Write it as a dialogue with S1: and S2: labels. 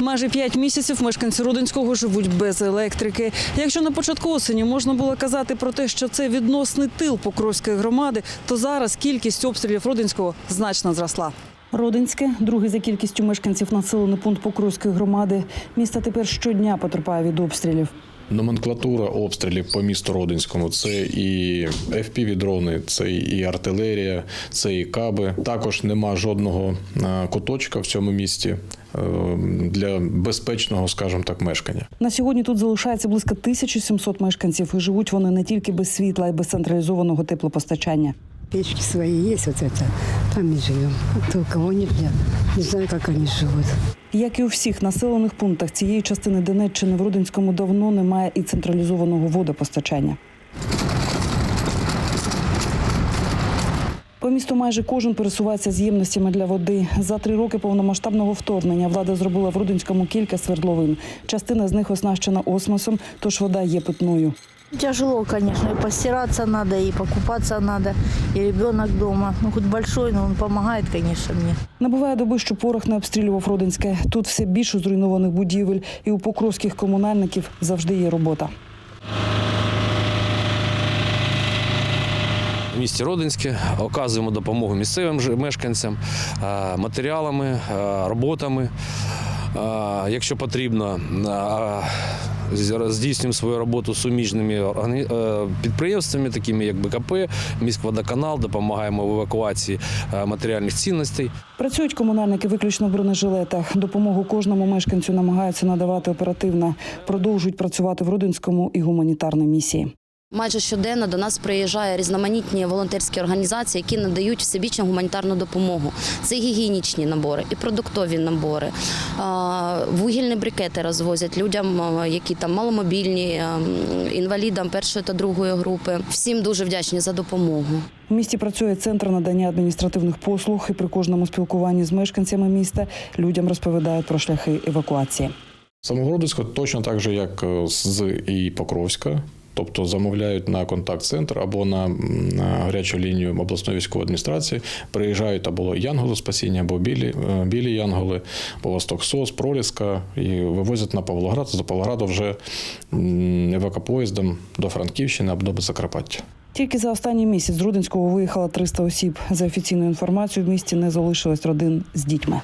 S1: Майже п'ять місяців мешканці Родинського живуть без електрики. Якщо на початку осені можна було казати про те, що це відносний тил Покровської громади, то зараз кількість обстрілів Родинського значно зросла. Родинське, другий за кількістю мешканців населений пункт Покровської громади. Місто тепер щодня потерпає від обстрілів.
S2: Номенклатура обстрілів по місту Родинському це і FPV-дрони, це і артилерія, це і каби. Також нема жодного куточка в цьому місті е, для безпечного, скажімо так, мешкання.
S1: На сьогодні тут залишається близько 1700 мешканців, і живуть вони не тільки без світла, а й без централізованого теплопостачання.
S3: Печки есть, вот это, там и живем. А то кого нет, я не знаю, как они живут.
S1: Як і у всіх населених пунктах цієї частини Донеччини в Родинському давно немає і централізованого водопостачання. По місту майже кожен пересувається з ємностями для води. За три роки повномасштабного вторгнення влада зробила в Родинському кілька свердловин. Частина з них оснащена осмосом, тож вода є питною.
S4: Тяжело, конечно, и постираться надо, и покупаться надо, и ребенок дома. Ну, хоть большой, но он помогает, конечно, мне.
S1: Набуває доби, що порох не обстрілював Родинське. Тут все більше зруйнованих будівель, і у покровських комунальників завжди є робота.
S5: в місті Родинське, оказуємо допомогу місцевим мешканцям е, матеріалами, е, роботами. Е, Якщо потрібно, здійснюємо свою роботу суміжними е, підприємствами, такими як БКП, міськводоканал, допомагаємо в евакуації е, матеріальних цінностей.
S1: Працюють комунальники виключно в бронежилетах. Допомогу кожному мешканцю намагаються надавати оперативно. Продовжують працювати в родинському і гуманітарній місії.
S6: Майже щоденно до нас приїжджає різноманітні волонтерські організації, які надають всебічну гуманітарну допомогу. Це гігієнічні набори і продуктові набори. Вугільні брикети розвозять людям, які там маломобільні, інвалідам першої та другої групи. Всім дуже вдячні за допомогу.
S1: У місті працює центр надання адміністративних послуг, і при кожному спілкуванні з мешканцями міста людям розповідають про шляхи евакуації.
S2: Самогородицька точно так же, як е, з і Покровська. Тобто замовляють на контакт-центр або на, на гарячу лінію обласної військової адміністрації, приїжджають або Янголи спасіння, або білі, е, білі Янголи, або Восток СОС, Проліска, і вивозять на Павлоград. З Павлограду вже евакопоїздом до Франківщини або до Закарпаття.
S1: Тільки за останній місяць з Рудинського виїхало 300 осіб. За офіційною інформацією, в місті не залишилось родин з дітьми.